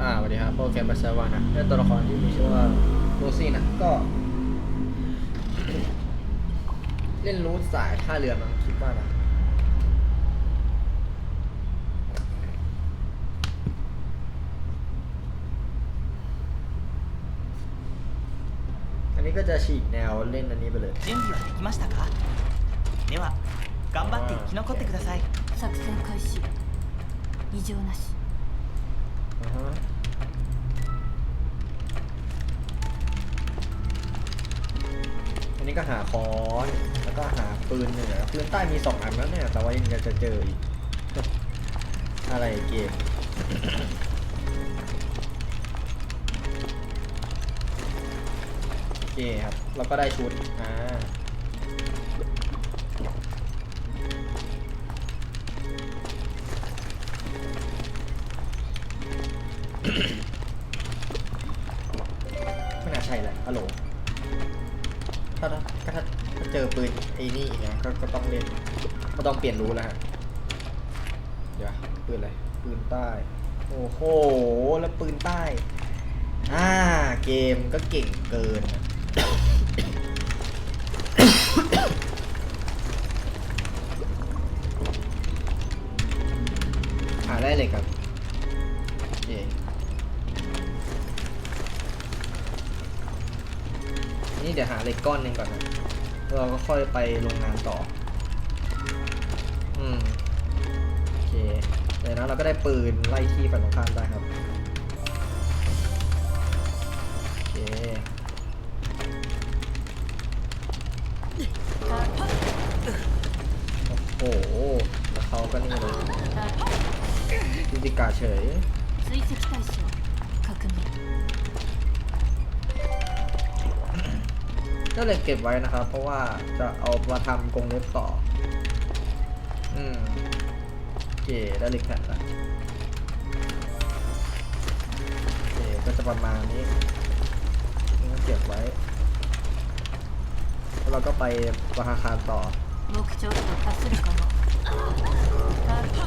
อ่าสวัสดีครับโปรแกรมบัสซาวานะเป็นตัวละครที่มีชื่อว่าโรซี่นะ ก็ เล่นรูทสายท่าเรือมั้งคิดว่านะ อันนี้ก็จะฉีกแนวเล่นอันนี้ไปเลย 準備はできましたかでは頑張って生き残ってください作戦開始異常なし อ่าฮะ นี้ก็หาค้อนแล้วก็หาปืนเนี่ยปืนใต้มีสองอันแล้วเนี่ย แต่ว่ายังจะเจออีก อะไรเกมโอเคครับ เราก็ได้ชุด อ่า ปืนไอ้นี่อีกนะก็ก็ต้องเล่นก็ต้องเปลี่ยนรู้แล้วฮะเดี๋ยวปืนอะไรปืนใต้ โอ้โห แล้วปืนใต้ อ่า เกมก็เก่งเกินอะหาได้เลยครับโอเคนี่เดี๋ยวหาเหล็กก้อนหนึ่งก่อนนะแล้ว เราก็ค่อยไปโรงงานต่อ อืม โอเคเดี๋ยวนะเราก็ได้ปืนไล่ที่ฝั่งตรงข้ามได้ครับ โอเคโอ้โหแล้วเขาก็นี่เลยพิจิกาเฉย ก็เลยเก็บไว้นะครับ เพราะว่าจะเอามาทำกรงเล็บต่อ อืมโอเคได้หล็กแผ่นละโอเคก็จะประมาณนี้นี่เก็บไว้ แล้วเราก็ไปปะฮาคารต่อ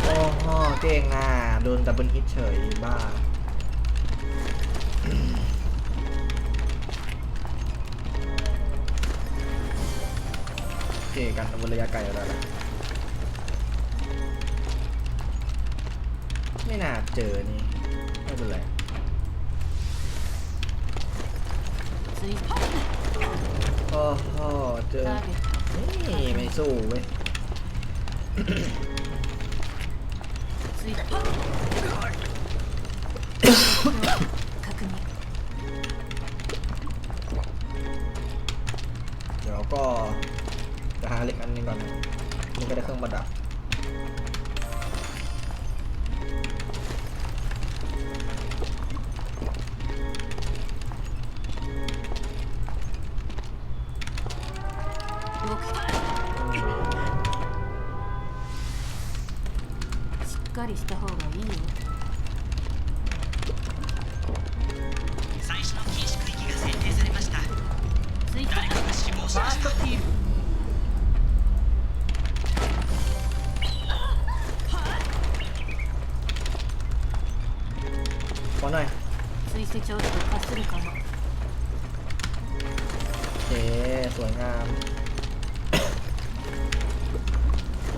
โอ้โหเก่งอะ โดนดับเบิลฮิตเฉยบ้า เก่กันทำบนระยะไกลอะไรล่ะไม่น่าเจอนี่ไม่เป็นไรโอ้โหเจอนี่ไม่สู้เว้ยเดี๋ยวก็ เหล็กอันหนึงก่อนนะนี่ก็ได้เครื่องประดับ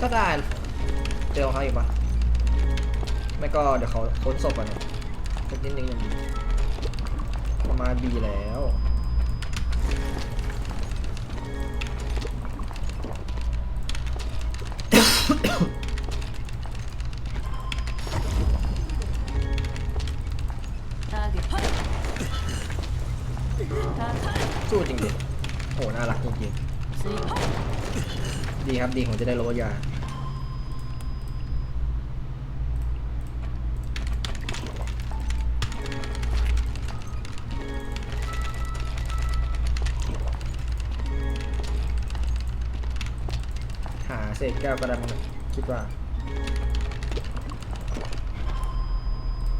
ก็ได้เจอของเขาอีกปะไม่ก็เดี๋ยวเขาค้นศพก่อนนะสักนิดนึงยังดีประมาณดีแล้วับดีผมจะได้โลดยาหาเศษแก้วกระดาษมาคิดว่า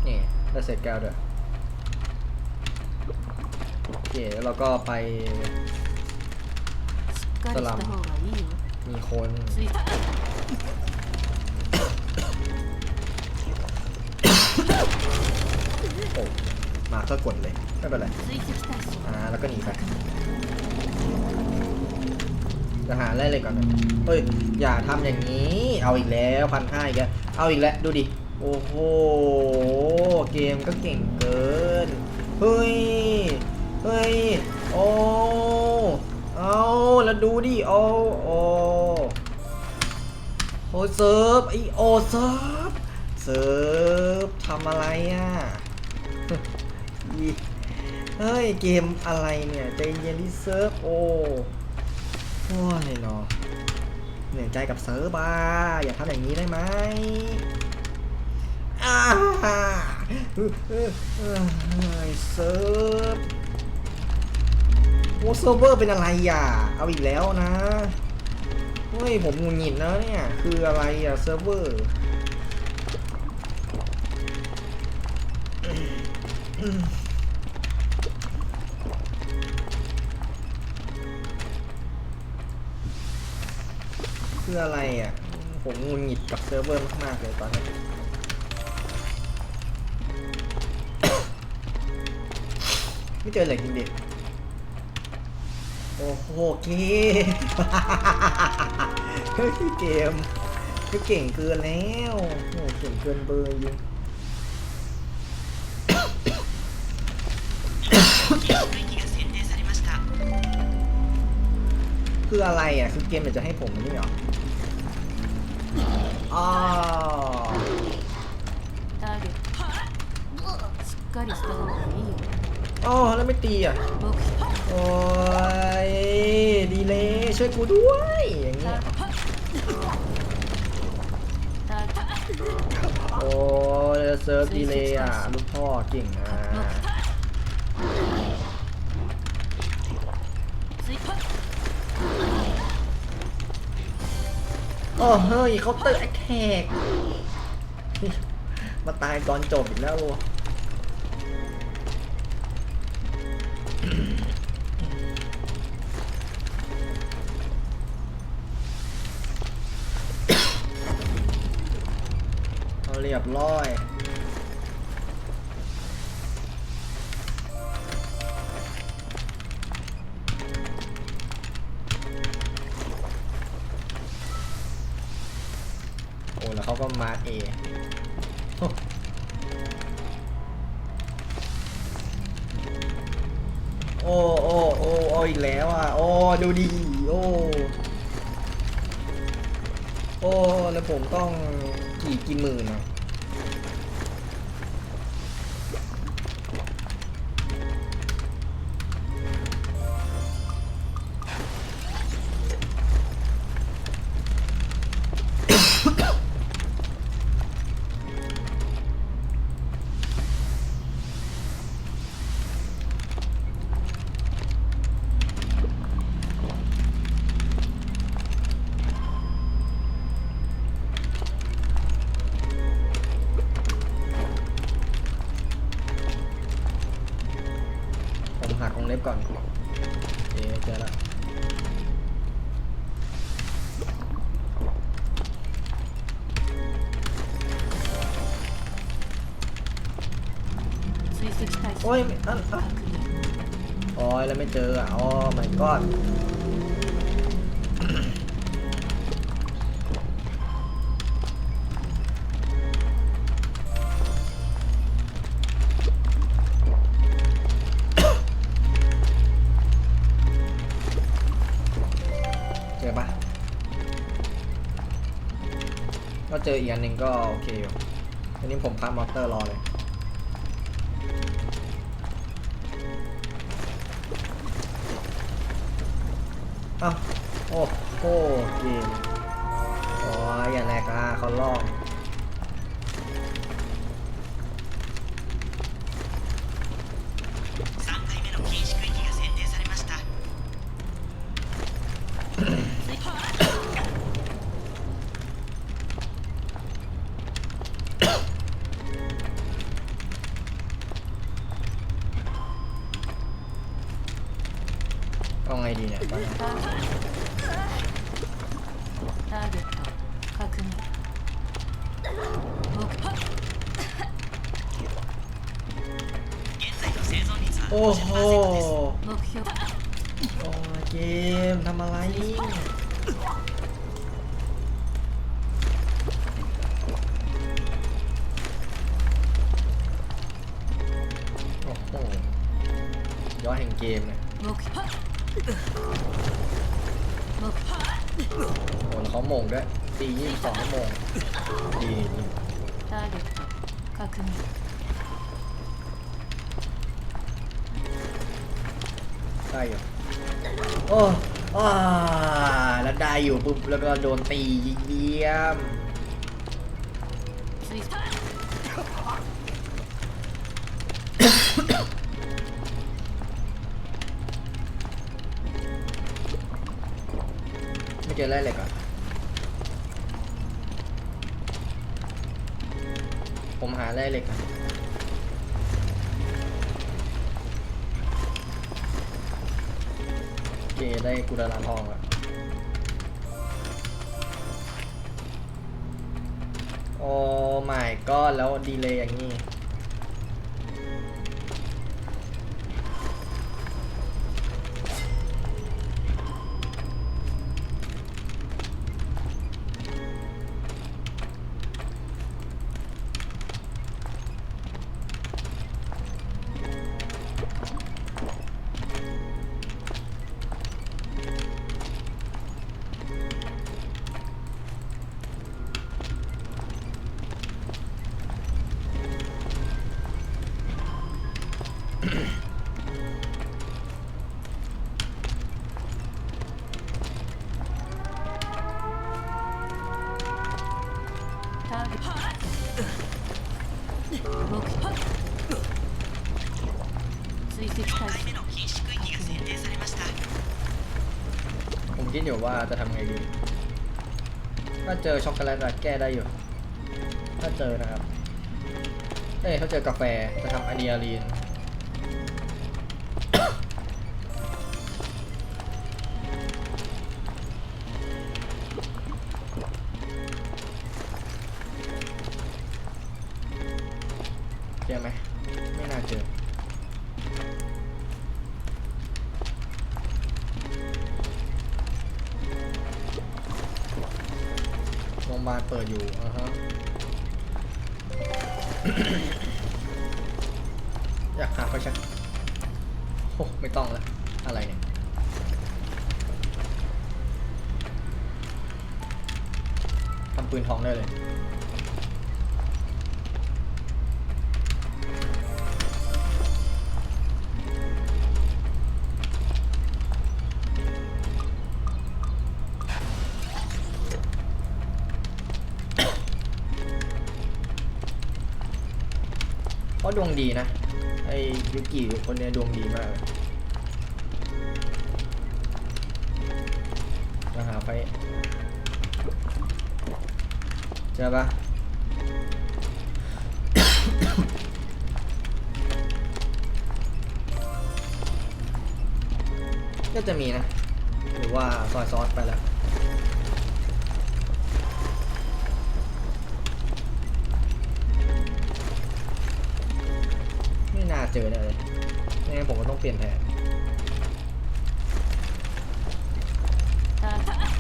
นี่ได้เศษแก้วด้วยโอเคแล้วเราก็ไปสลัม มีคน โอ้มาก็กดเลย ไม่เป็นไร อ่า แล้วก็หนีไปจะหาอะไรเลยก่อนนะเฮ้ย อย่าทำอย่างนี้ เอาอีกแล้วพันห้าอีกแล้ว เอาอีกแล้ว ดูดิ โอ้โห เกมก็เก่งเกิน เฮ้ย เฮ้ย โอ้ เอาแล้วดูดิโอ้โอ้โอ้เซิร์ฟไอโอเซิร์ฟเซิร์ฟทำอะไรอะเฮ้ยเกมอะไรเนี่ยใจเย็นที่เซิร์ฟโอ้โอ้ยเนาะเหนื่อยใจกับเซิร์ฟอะอย่าทำอย่างนี้ได้ไหมอ่าเออเออเซิร์ฟ อ้เซิร์ฟเวอร์เป็นอะไรอะ เอาอีกแล้วนะ เฮ้ย ผมหงุดหงิดนะเนี่ย คืออะไรอะเซิร์ฟเวอร์คืออะไรอะ ผมงุนหงิดกับเซิร์ฟเวอร์มากๆเลยตอนนี้ไม่เจอเลยจริงดิ โอ้โหเกมเฮ้ยเกมก็เก่งเกินแล้วโอ้เก่งเกินเบอร์อยู่คืออะไรอะ คือเกมมันจะให้ผมนี่หรออ๋อโอแล้วไม่ตีอะ โอ้ยดีเลยช่วยกูด้วยอย่างเงี้ยโอ้ยเซิร์ฟดีเลยอะลูกพ่อเก่งอะโอ้เฮ้ยเขาเตะแขกมาตายก่อนจบอีกแล้ว เอาเรียบร้อย โอ้ แล้วเขาก็มาเอโอ้โอ้โอ้โอ้อีกแล้วอะ โอ้ ดูดี โอ้ โอ้ แล้วผมต้องกี่กี่หมื่นอะ งเล็บก่อนเอ๊เจอแล้วโอ้ยอันอ๋อแล้วไม่เจออะอ๋อ my god จอปะก็เจออีกอันหนึ่งก็โอเคอยู่ทีนี้ผมพักมอเตอร์รอเลย อ้าว โอ้โหเกมโอ้ยอย่าแหลกอะเขาลอก เอาไงดีเนี่ย.โอ้โหโอ้เกมทำอะไรนี่ โอ้แล้วเขาโมงด้วยตียี่สิบสองชั่วโมงดีดี ターゲット確認 ได้อยู่โอ้อ้าแล้วได้อยู่ปุ๊บแล้วก็โดนตีเยี่ยม 追加 เจอแร่เหล็กอะผมหาแร่เหล็กอะโอเคได้กุดาลานทองแล้วโอ้ไม่ก็แล้วดีเลยอย่างนี้ ว่าจะทำไงดีถ้าเจอช็อกโกแลตอะแก้ได้อยู่ ถ้าเจอนะครับเอ้ยถ้าเจอกาแฟจะทำอะดรีนาลีนเจอไหมไม่น่าเจอารงพยเปิดอยู่อ่าฮะอยากหาไฟแชักโอ้ไม่ต้องแล้วอะไรเนี่ย ทำปืนทองได้เลย ดวงดีนะ ไอ้ยุกิคนเนี้ยดวงดีมากจะหาไฟเจอปะก็จะมีนะ หรือว่าซอยซอสไปแล้ว เจอแน่เลยไม่งั้นผมก็ต้องเปลี่ยนแผน ターゲット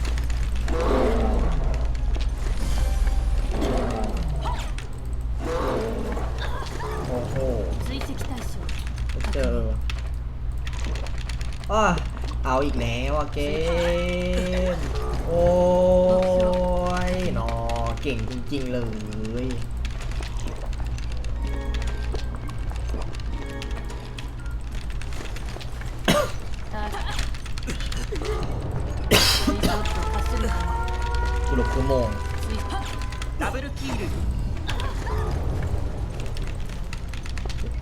โอ้โห 追跡対象 เจออ้าเอาอีกแล้วอะเกม โอ้ยหนอเก่งจริงๆเลย หลบชั่วโมงดับเบิลคิล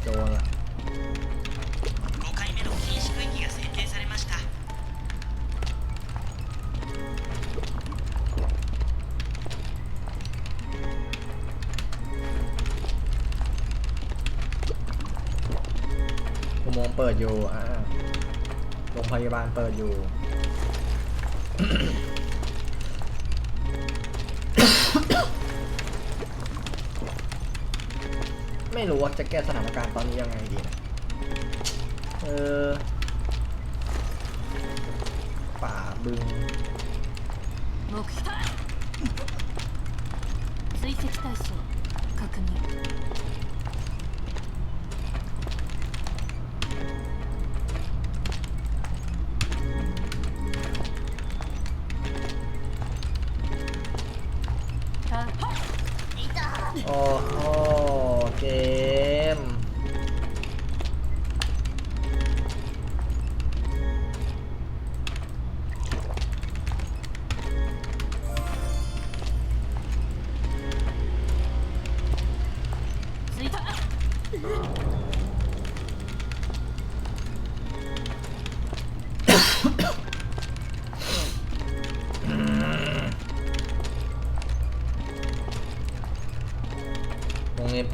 โจรอะอโรงพยาบาลเปิดอยู่ ไม่รู้ว่าจะแก้สถานการณ์ตอนนี้ยังไงดีนะ เออ ป่าบึง 目标追迹対象确认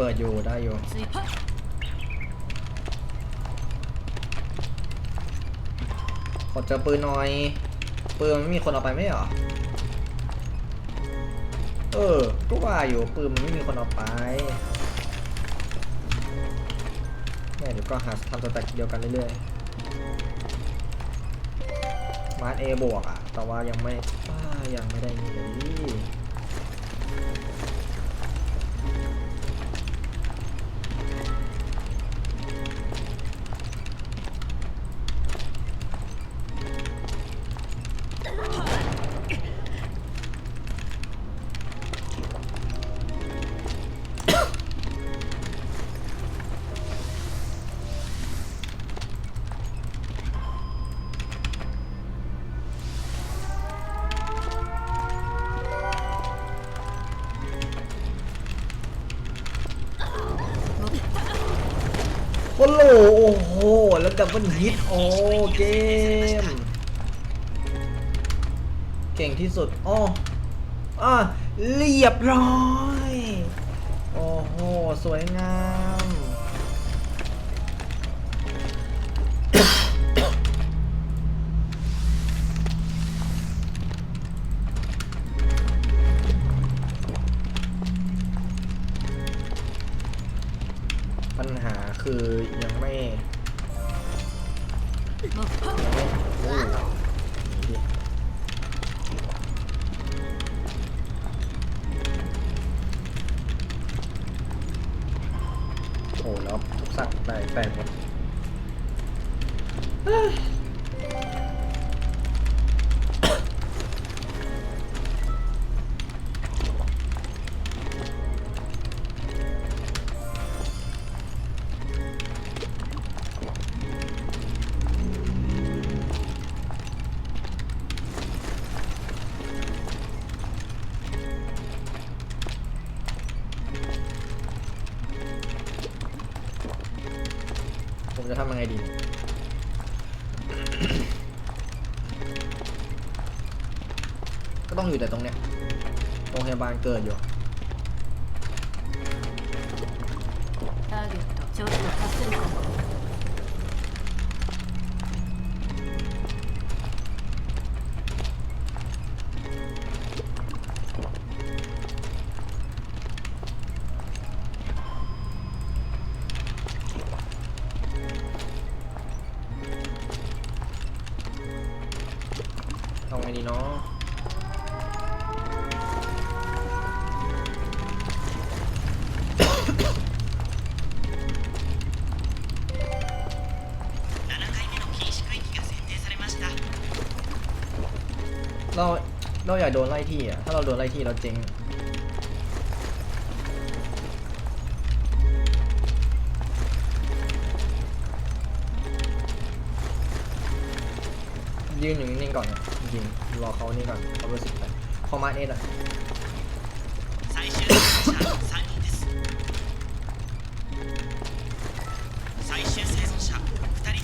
เปิดอยู่ได้อยู่ขอเจอปืนหน่อย ปืนมันไม่มีคนเอาไปไม่หรอ เออ ก็ว่าอยู่ปืนมันไม่มีคนเอาไปเนี่ยเดี๋ยวก็หาทำสแต็กเดียวกันเรื่อยๆมาร์ทเอบวกอะแต่ว่ายังไม่ยังไม่ได้นี่ โอ้โหโอ้โห แล้วดับเบิลฮิตโอ้เกม เก่งที่สุดอ้ออะเรียบร้อย โอ้โห สวยงาม กสั ผมจะทำยังไงดี ก็ต้องอยู่แต่ตรงเนี้ยโรงพยาบาลเกิดอยู่ ターゲットちょっと達するかも โดนไล่ที่อะ ถ้าเราโดนไล่ที่เราเจ๊งยืนอยู่นิ่งก่อนยิงรอเขานี่ก่อนเขาเบอร์สิบไปพอมาเอ็ดอะ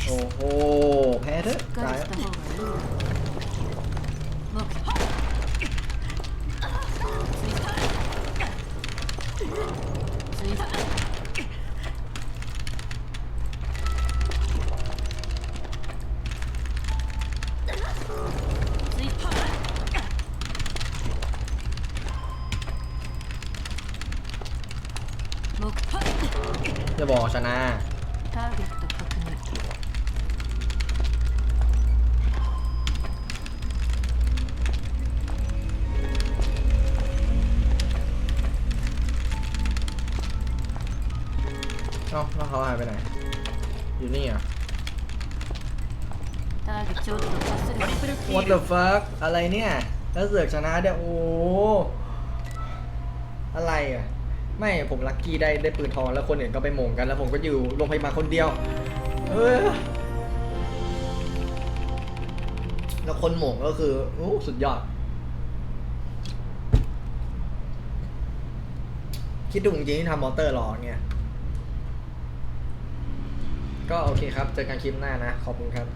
โอ้โหแพ้เถอะย สนาเอ้าแล้วเขาหายไปไหน อยู่นี่เหรอะ What the fuck อะไรเนี่ย แล้วเสือกชนะเด้โอ้ อะไรอะ ไม่ผมลัคกี้ได้ได้ปืนทองแล้วคนอื่นก็ไปโหม่งกัน แล้วผมก็อยู่โรงพยาบาลคนเดียว เออ แล้วคนโหม่งก็คือโอ้สุดยอด คิดดูจริงๆที่ทำมอเตอร์รอเงี้ยก็โอเคครับ เจอกันคลิปหน้านะ ขอบคุณครับ